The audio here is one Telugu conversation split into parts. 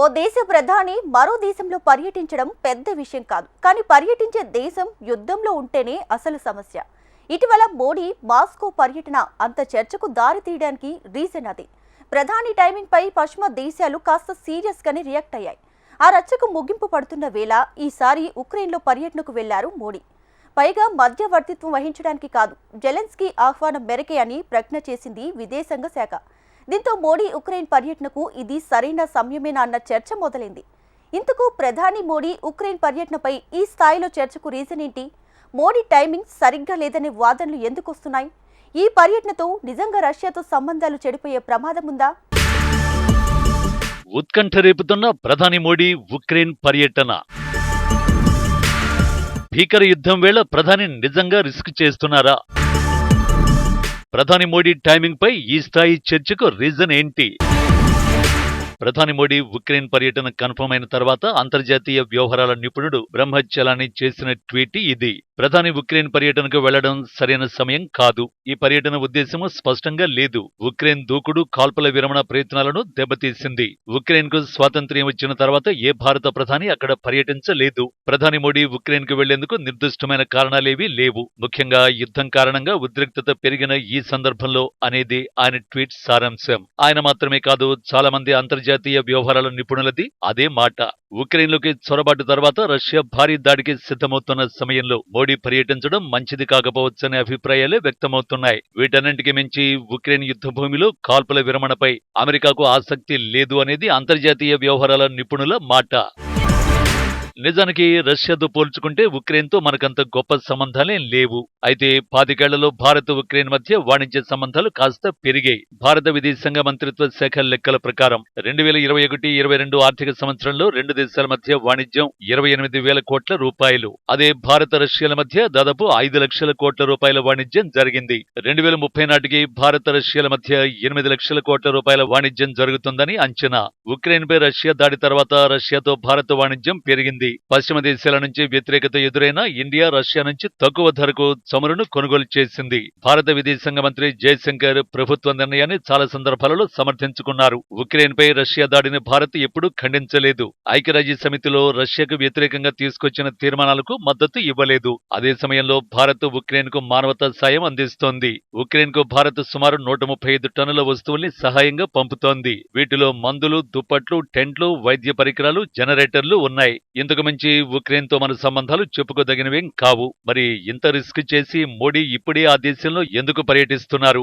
ఓ దేశ ప్రధాని మరో దేశంలో పర్యటించడం పెద్ద విషయం కాదు. కానీ పర్యటించే దేశం యుద్ధంలో ఉంటేనే అసలు సమస్య. ఇటీవల మోడీ మాస్కో పర్యటన అంత చర్చకు దారి తీయడానికి రీజన్ అది. ప్రధాని టైమింగ్ పై పశ్చిమ దేశాలు కాస్త సీరియస్ గానే రియాక్ట్ అయ్యాయి. ఆ రచ్చకు ముగింపు పడుతున్న వేళ ఈసారి ఉక్రెయిన్లో పర్యటనకు వెళ్ళారు మోడీ. పైగా మధ్యవర్తిత్వం వహించడానికి కాదు జెలెన్స్కీ ఆహ్వానం మేరకే అని ప్రకటన చేసింది విదేశాంగ శాఖ. దీంతో మోడీ ఉక్రెయిన్ పర్యటనకు ఇది సరైన సమయమేనా అన్న చర్చ మొదలైంది. ఇంతకు ప్రధాని మోడీ ఉక్రెయిన్ పర్యటనపై ఈ స్థాయిలో చర్చకు రీజన్ ఏంటి? మోడీ టైమింగ్ సరిగ్గా లేదనే వాదనలు ఎందుకు వస్తున్నాయి? ఈ పర్యటనతో నిజంగా రష్యాతో సంబంధాలు చెడిపోయే ప్రమాదం ఉందా? ఉత్కంఠ రేపుతున్న ప్రధాని మోడీ ఉక్రెయిన్ పర్యటన. భీకర యుద్ధం వేళ ప్రధాని నిజంగా రిస్క్ చేస్తున్నారా? ప్రధాని మోడీ టైమింగ్ పై ఈ స్థాయి చర్చకు రీజన్ ఏంటి? ప్రధాని మోడీ ఉక్రెయిన్ పర్యటన కన్ఫర్మ్ అయిన తర్వాత అంతర్జాతీయ వ్యవహారాల నిపుణుడు బ్రహ్మచలాని చేసిన ట్వీట్ ఇది. ప్రధాని ఉక్రెయిన్ పర్యటనకు వెళ్ళడం సరైన సమయం కాదు. ఈ పర్యటన ఉద్దేశము స్పష్టంగా లేదు. ఉక్రెయిన్ దూకుడు కాల్పుల విరమణ ప్రయత్నాలను దెబ్బతీసింది. ఉక్రెయిన్కు స్వాతంత్ర్యం వచ్చిన తర్వాత ఏ భారత ప్రధాని అక్కడ పర్యటించలేదు. ప్రధాని మోడీ ఉక్రెయిన్కు వెళ్ళేందుకు నిర్దిష్టమైన కారణాలేవీ లేవు. ముఖ్యంగా యుద్ధం కారణంగా ఉద్రిక్తత పెరిగిన ఈ సందర్భంలో అనేది ఆయన ట్వీట్ సారాంశం. ఆయన మాత్రమే కాదు చాలా మంది అంతర్జాతీయ వ్యవహారాల నిపుణులది అదే మాట. ఉక్రెయిన్లోకి చొరబాటు తర్వాత రష్యా భారీ దాడికి సిద్ధమవుతున్న సమయంలో మోడీ పర్యటించడం మంచిది కాకపోవచ్చనే అభిప్రాయాలే వ్యక్తమవుతున్నాయి. వీటన్నింటికి మించి ఉక్రెయిన్ యుద్ధ భూమిలో కాల్పుల విరమణపై అమెరికాకు ఆసక్తి లేదు అనేది అంతర్జాతీయ వ్యవహారాల నిపుణుల మాట. నిజానికి రష్యాతో పోల్చుకుంటే ఉక్రెయిన్తో మనకంత గొప్ప సంబంధాలే లేవు. అయితే పాతికేళ్ళలో భారత్ ఉక్రెయిన్ మధ్య వాణిజ్య సంబంధాలు కాస్త పెరిగాయి. భారత విదేశాంగ మంత్రిత్వ శాఖ లెక్కల ప్రకారం రెండు వేల ఇరవై ఒకటి ఇరవై రెండు ఆర్థిక సంవత్సరంలో రెండు దేశాల మధ్య వాణిజ్యం ఇరవై ఎనిమిది వేల కోట్ల రూపాయలు. అదే భారత రష్యాల మధ్య దాదాపు ఐదు లక్షల కోట్ల రూపాయల వాణిజ్యం జరిగింది. రెండు వేల ముప్పై నాటికి భారత రష్యాల మధ్య ఎనిమిది లక్షల కోట్ల రూపాయల వాణిజ్యం జరుగుతుందని అంచనా. ఉక్రెయిన్పై రష్యా దాడి తర్వాత రష్యాతో భారత వాణిజ్యం పెరిగింది. పశ్చిమ దేశాల నుంచి వ్యతిరేకత ఎదురైన ఇండియా రష్యా నుంచి తక్కువ ధరకు చమురును కొనుగోలు చేసింది. భారత విదేశాంగ మంత్రి జయశంకర్ ప్రభుత్వ నిర్ణయాన్ని చాలా సందర్భాలలో సమర్థించుకున్నారు. ఉక్రెయిన్ పై రష్యా దాడిని భారత్ ఎప్పుడూ ఖండించలేదు. ఐక్యరాజ్య సమితిలో రష్యాకు వ్యతిరేకంగా తీసుకొచ్చిన తీర్మానాలకు మద్దతు ఇవ్వలేదు. అదే సమయంలో భారత్ ఉక్రెయిన్కు మానవతా సాయం అందిస్తోంది. ఉక్రెయిన్కు భారత్ సుమారు నూట ముప్పై ఐదు టన్నుల వస్తువుల్ని సహాయంగా పంపుతోంది. వీటిలో మందులు దుప్పట్లు టెంట్లు వైద్య పరికరాలు జనరేటర్లు ఉన్నాయి. అంతకు మించి ఉక్రెయిన్తో మన సంబంధాలు చెప్పుకోదగినవేం కావు. మరి ఇంత రిస్క్ చేసి మోడీ ఇప్పుడే ఆ దేశంలో ఎందుకు పర్యటిస్తున్నారు?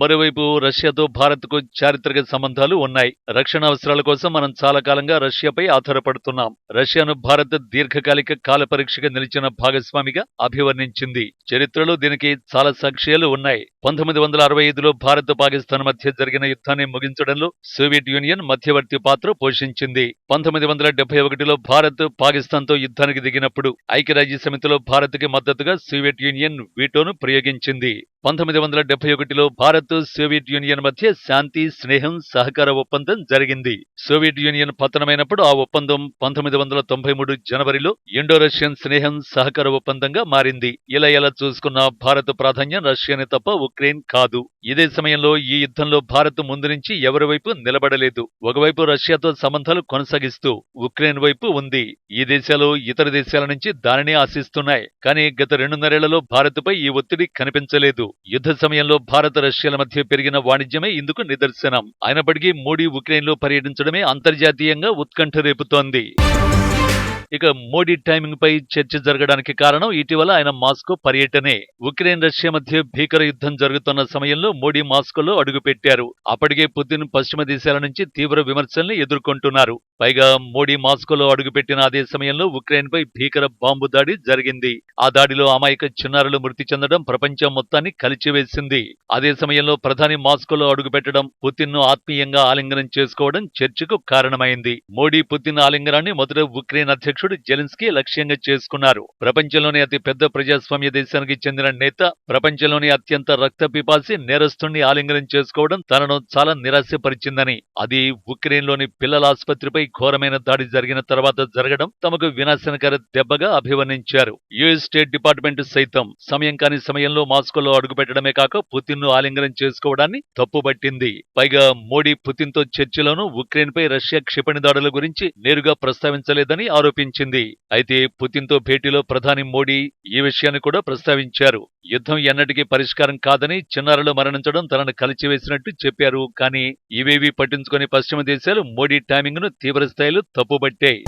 మరోవైపు రష్యాతో భారత్కు చారిత్రక సంబంధాలు ఉన్నాయి. రక్షణ అవసరాల కోసం మనం చాలా కాలంగా రష్యాపై ఆధారపడుతున్నాం. రష్యాను భారత్ దీర్ఘకాలిక కాల పరీక్షగా నిలిచిన భాగస్వామిగా అభివర్ణించింది. చరిత్రలో దీనికి చాలా సాక్ష్యాలు ఉన్నాయి. పంతొమ్మిది వందల అరవై ఐదులో భారత్ పాకిస్తాన్ మధ్య జరిగిన యుద్ధాన్ని ముగించడంలో సోవియట్ యూనియన్ మధ్యవర్తి పాత్ర పోషించింది. పంతొమ్మిది వందల డెబ్బై ఒకటిలో భారత్ పాకిస్తాన్తో యుద్ధానికి దిగినప్పుడు ఐక్యరాజ్య సమితిలో భారత్కి మద్దతుగా సోవియట్ యూనియన్ వీటోను ప్రయోగించింది. పంతొమ్మిది వందల డెబ్బై ఒకటిలో భారత్ సోవియట్ యూనియన్ మధ్య శాంతి స్నేహం సహకార ఒప్పందం జరిగింది. సోవియట్ యూనియన్ పతనమైనప్పుడు ఆ ఒప్పందం పంతొమ్మిది వందల తొంభై మూడు జనవరిలో ఇండో రష్యన్ స్నేహం సహకార ఒప్పందంగా మారింది. ఇలా ఎలా చూసుకున్న భారత్ ప్రాధాన్యం రష్యానే తప్ప ఉక్రెయిన్ కాదు. ఇదే సమయంలో ఈ యుద్ధంలో భారత్ ముందు నుంచి ఎవరి వైపు నిలబడలేదు. ఒకవైపు రష్యాతో సంబంధాలు కొనసాగిస్తూ ఉక్రెయిన్ వైపు ఉంది. ఈ దేశాలు ఇతర దేశాల నుంచి దానినే ఆశిస్తున్నాయి. కానీ గత రెండున్నరేళ్ళలో భారత్పై ఈ ఒత్తిడి కనిపించలేదు. యుద్ధ సమయంలో భారత రష్యాల మధ్య పెరిగిన వాణిజ్యమే ఇందుకు నిదర్శనం. అయినప్పటికీ మోడీ ఉక్రెయిన్లో పర్యటించడమే అంతర్జాతీయంగా ఉత్కంఠ రేపుతోంది. ఇక మోడీ టైమింగ్ పై చర్చ జరగడానికి కారణం ఇటీవల ఆయన మాస్కో పర్యటనే. ఉక్రెయిన్ రష్యా మధ్య భీకర యుద్ధం జరుగుతున్న సమయంలో మోడీ మాస్కోలో అడుగుపెట్టారు. అప్పటికే పుతిన్ పశ్చిమ దేశాల నుంచి తీవ్ర విమర్శల్ని ఎదుర్కొంటున్నారు. పైగా మోడీ మాస్కోలో అడుగుపెట్టిన అదే సమయంలో ఉక్రెయిన్ పై భీకర బాంబు దాడి జరిగింది. ఆ దాడిలో అమాయక చిన్నారులు మృతి చెందడం ప్రపంచం మొత్తాన్ని కలిచివేసింది. అదే సమయంలో ప్రధాని మాస్కోలో అడుగుపెట్టడం పుతిన్ను ఆత్మీయంగా ఆలింగనం చేసుకోవడం చర్చకు కారణమైంది. మోడీ పుతిన్ ఆలింగనాన్ని మొదట ఉక్రెయిన్ అధ్యక్షుడు అధ్యక్షుడు జెలెన్స్కీ లక్ష్యంగా చేసుకున్నారు. ప్రపంచంలోని అతి పెద్ద ప్రజాస్వామ్య దేశానికి చెందిన నేత ప్రపంచంలోని అత్యంత రక్త పిపాసి నేరస్తుణ్ణి ఆలింగనం చేసుకోవడం తనను చాలా నిరాశపరిచిందని అది ఉక్రెయిన్లోని పిల్లల ఆసుపత్రిపై ఘోరమైన దాడి జరిగిన తర్వాత జరగడం తమకు వినాశనకర దెబ్బగా అభివర్ణించారు. యుఎస్ స్టేట్ డిపార్ట్మెంట్ సైతం సమయం కాని సమయంలో మాస్కోలో అడుగుపెట్టడమే కాక పుతిన్ను ఆలింగనం చేసుకోవడాన్ని తప్పుబట్టింది పైగా మోడీ పుతిన్తో చర్చలోనూ ఉక్రెయిన్ పై రష్యా క్షిపణి దాడుల గురించి నేరుగా ప్రస్తావించలేదని ఆరోపించింది అయితే పుతిన్తో భేటీలో ప్రధాని మోడీ ఈ విషయాన్ని కూడా ప్రస్తావించారు. యుద్ధం ఎన్నటికీ పరిష్కారం కాదని చిన్నారులు మరణించడం తనను కలిచివేసినట్టు చెప్పారు. కానీ ఇవేవి పట్టించుకుని పశ్చిమ దేశాలు మోడీ టైమింగ్ను తీవ్ర స్థాయిలో తప్పుబట్టాయి.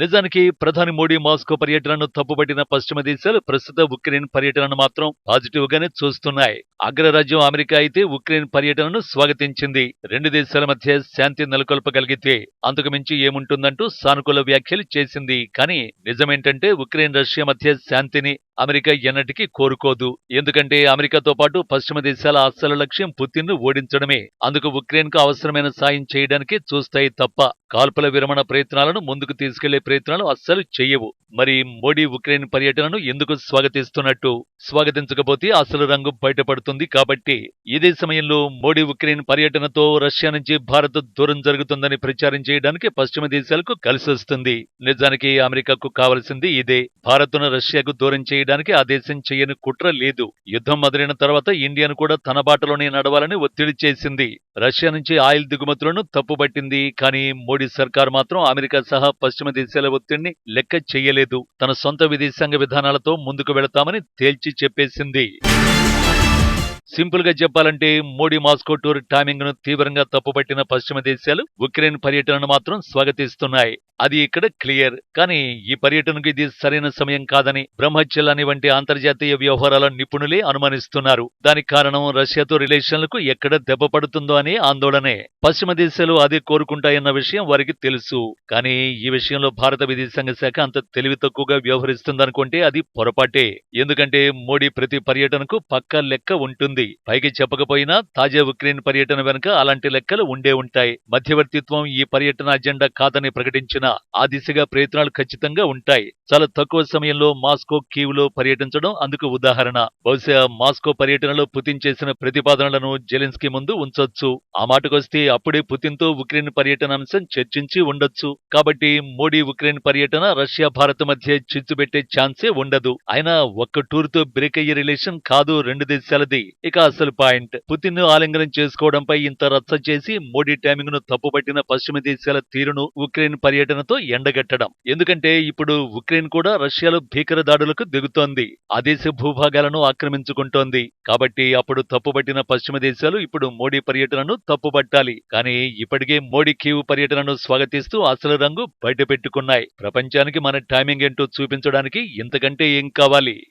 నిజానికి ప్రధాని మోడీ మాస్కో పర్యటనను తప్పుబట్టిన పశ్చిమ దేశాలు ప్రస్తుత ఉక్రెయిన్ పర్యటనను మాత్రం పాజిటివ్ గానే చూస్తున్నాయి. అగ్రరాజ్యం అమెరికా అయితే ఉక్రెయిన్ పర్యటనను స్వాగతించింది. రెండు దేశాల మధ్య శాంతి నెలకొల్పగలిగితే అంతకు మించి ఏముంటుందంటూ సానుకూల వ్యాఖ్యలు చేసింది. కానీ నిజమేంటంటే ఉక్రెయిన్ రష్యా మధ్య శాంతిని అమెరికా ఎన్నటికీ కోరుకోదు. ఎందుకంటే అమెరికాతో పాటు పశ్చిమ దేశాల అస్సలు లక్ష్యం పుతిన్ను ఓడించడమే. అందుకు ఉక్రెయిన్కు అవసరమైన సాయం చేయడానికి చూస్తాయి తప్ప కాల్పుల విరమణ ప్రయత్నాలను ముందుకు తీసుకెళ్ళే ప్రయత్నాలు అస్సలు చేయవు మరి మోడీ ఉక్రెయిన్ పర్యటనను ఎందుకు స్వాగతిస్తున్నట్టు? స్వాగతించకపోతే అసలు రంగు బయటపడుతుంది? కాబట్టి ఇదే సమయంలో మోడీ ఉక్రెయిన్ పర్యటనతో రష్యా నుంచి భారత్ దూరం జరుగుతుందని ప్రచారం చేయడానికి పశ్చిమ దేశాలకు కలిసొస్తుంది నిజానికి అమెరికాకు కావలసింది ఇదే. భారత్ను రష్యాకు దూరం చేయడానికి ఆ దేశం చేయని కుట్ర లేదు. యుద్ధం మొదలైన తర్వాత ఇండియాను కూడా తన బాటలోనే నడవాలని ఒత్తిడి చేసింది. రష్యా నుంచి ఆయిల్ దిగుమతులను తప్పుపట్టింది. కానీ మోడీ సర్కార్ మాత్రం అమెరికా సహా పశ్చిమ దేశాల ఒత్తిడిని లెక్క చేయలేదు. తన సొంత విదేశాంగ విధానాలతో ముందుకు వెళతామని తేల్చి చెప్పేసింది. సింపుల్గా చెప్పాలంటే మోడీ మాస్కో టూర్ టైమింగ్ను తీవ్రంగా తప్పుపట్టిన పశ్చిమ దేశాలు ఉక్రెయిన్ పర్యటనను మాత్రం స్వాగతిస్తున్నాయి. అది ఇక్కడ క్లియర్. కానీ ఈ పర్యటనకు ఇది సరైన సమయం కాదని బ్రహ్మచల్లాని వంటి అంతర్జాతీయ వ్యవహారాల నిపుణులే అనుమానిస్తున్నారు. దానికి కారణం రష్యాతో రిలేషన్లకు ఎక్కడ దెబ్బ పడుతుందో అనే ఆందోళనే. పశ్చిమ దేశాలు అదే కోరుకుంటాయన్న విషయం వారికి తెలుసు. కానీ ఈ విషయంలో భారత విదేశాంగ శాఖ అంత తెలివి తక్కువగా వ్యవహరిస్తుందనుకుంటే అది పొరపాటే. ఎందుకంటే మోడీ ప్రతి పర్యటనకు పక్కా లెక్క ఉంటుంది. పైకి చెప్పకపోయినా తాజా ఉక్రెయిన్ పర్యటన వెనుక అలాంటి లెక్కలు ఉండే ఉంటాయి. మధ్యవర్తిత్వం ఈ పర్యటన అజెండా కాదని ప్రకటించిన ఆ దిశగా ప్రయత్నాలు ఖచ్చితంగా ఉంటాయి. చాలా తక్కువ సమయంలో మాస్కో కీవ్లో పర్యటించడం అందుకు ఉదాహరణ. బహుశా మాస్కో పర్యటనలో పుతిన్ చేసిన ప్రతిపాదనలను జెలెన్స్కీ ముందు ఉంచొచ్చు. ఆ మాటకొస్తే అప్పుడే పుతిన్తో ఉక్రెయిన్ పర్యటన అంశం చర్చించి ఉండొచ్చు. కాబట్టి మోడీ ఉక్రెయిన్ పర్యటన రష్యా భారత్ మధ్య చిచ్చు పెట్టే ఛాన్సే ఉండదు. అయినా ఒక్క టూర్తో బ్రేక్ అయ్యే రిలేషన్ కాదు రెండు దేశాలది. ఇక అసలు పాయింట్. పుతిన్ను ఆలింగనం చేసుకోవడంపై ఇంత రచ్చ చేసి మోడీ టైమింగ్ను తప్పుపట్టిన పశ్చిమ దేశాల తీరును ఉక్రెయిన్ పర్యటనతో ఎండగట్టడం. ఎందుకంటే ఇప్పుడు ఉక్రెయిన్ కూడా రష్యాలో భీకర దాడులకు దిగుతోంది. ఆ దేశ భూభాగాలను ఆక్రమించుకుంటోంది. కాబట్టి అప్పుడు తప్పుపట్టిన పశ్చిమ దేశాలు ఇప్పుడు మోడీ పర్యటనను తప్పుపట్టాలి. కానీ ఇప్పటికే మోడీ కీవ్ పర్యటనను స్వాగతిస్తూ అసలు రంగు బయటపెట్టుకున్నాయి. ప్రపంచానికి మన టైమింగ్ ఏంటో చూపించడానికి ఇంతకంటే ఏం కావాలి?